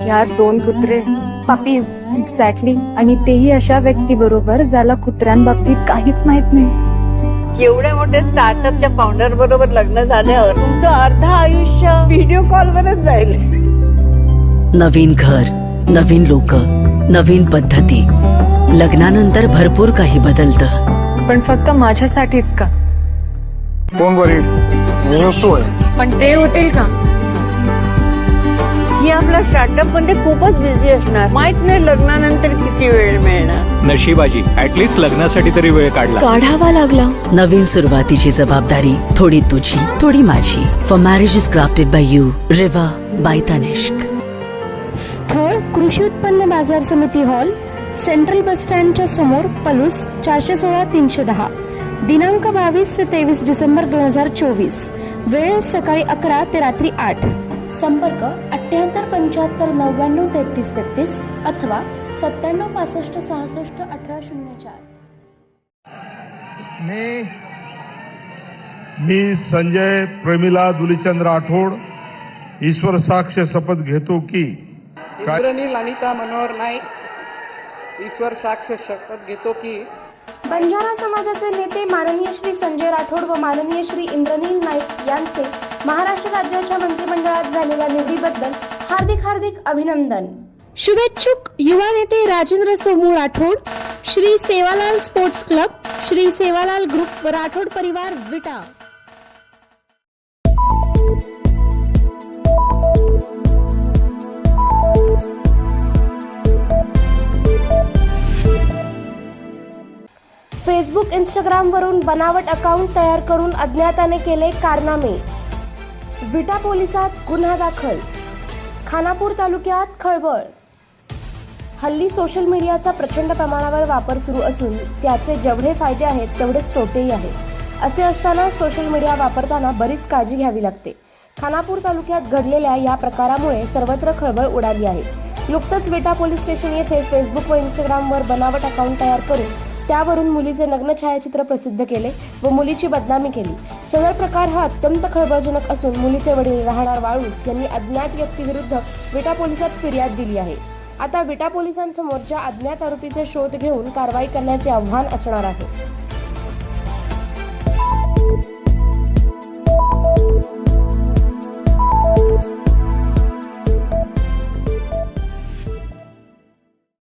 यार दोन कुत्रे पपीज एक्झॅक्टली आणि तेही अशा व्यक्ती बरोबर ज्याला कुत्र्यांबाबतीत काहीच माहीत नाही. एवढ्या मोठ्या स्टार्टअपच्या फाउंडर बरोबर लग्न झाल्यावर तुमचं अर्ध आयुष्य व्हिडिओ कॉलवरच जाईल. नवीन घर नवीन लोक नवीन पद्धती. लग्नानंतर भरपूर काही बदलतं. पण फक्त माझ्यासाठीच का? कोण बरी? मी पण ते होतील का? ही आपला स्टार्टअपमध्ये खूपच बिझी असणार. माहीत नाही लग्नानंतर किती वेळ मिळणार. नशिबाजी ऍटलीस्ट लग्नासाठी तरी वेळ काढला. काढावा लागला. नवीन सुरुवातीची जबाबदारी थोडी तुझी थोडी माझी. For marriage is crafted by you Reva by Tanishq स्थळ कृषी उत्पन्न बाजार समिती हॉल सेंट्रल बस स्टँडच्या समोर पलूस चारशे सोळा तीनशे दहा. दिनांक बावीस ते तेवीस डिसेंबर दोन हजार चोवीस. वेळ सकाळी अकरा ते रात्री आठ. संपर्क अठ्याहत्तर पंच्याहत्तर नव्याण्णव तेहतीस तेहतीस अथवा सत्त्याण्णव पासष्ट सहासष्ट अठरा शून्य चार. मी मी संजय प्रेमिला दुलीचंद राठोड ईश्वर साक्ष शपथ घेतो की अनिता मनोहर नाईक ईश्वर साक्ष शपथ घेतो की बंजारा समाजाचे नेते माननीय श्री संजय राठोड व माननीय श्री इंद्रनील नाईक यांचे महाराष्ट्र राज्याच्या मंत्रिमंडळात झालेल्या निवडीबद्दल हार्दिक हार्दिक अभिनंदन. शुभेच्छुक युवा नेते Rajendra Somu Rathod Shri Sevalal sports club Shri Sevalal group व राठोड परिवार विटा. फेसबुक इंस्टाग्रामवरून बनावट अकाउंट तयार करून अज्ञाताने केले कारनामे. विटा पोलिसात गुन्हा दाखल. खानापूर तालुक्यात खळबळ. हल्ली सोशल मीडियाचा प्रचंड प्रमाणावर वापर सुरू असून त्याचे जेवढे फायदे आहेत तेवढेच तोटेही आहेत. असे असताना सोशल मीडिया वापरताना बरीच काळजी घ्यावी लागते. खानापूर तालुक्यात घडलेल्या या प्रकारामुळे सर्वत्र खळबळ उडाली आहे. नुकतंच विटा पोलीस स्टेशन येथे फेसबुक व इंस्टाग्रामवर बनावट अकाउंट तयार करून त्यावरून मुलीचे नग्न छायाचित्र प्रसिद्ध केले व मुलीची बदनामी केली. सदर प्रकार हा अत्यंत खळबळजनक असून मुलीचे वडील राहणार वाळूस यांनी अज्ञात व्यक्तीविरुद्ध विटा पोलिसात फिर्याद दिली आहे. आता विटा पोलिसांसमोर ज्या अज्ञात आरोपीचे शोध घेऊन कारवाई करण्याचे आव्हान असणार आहे.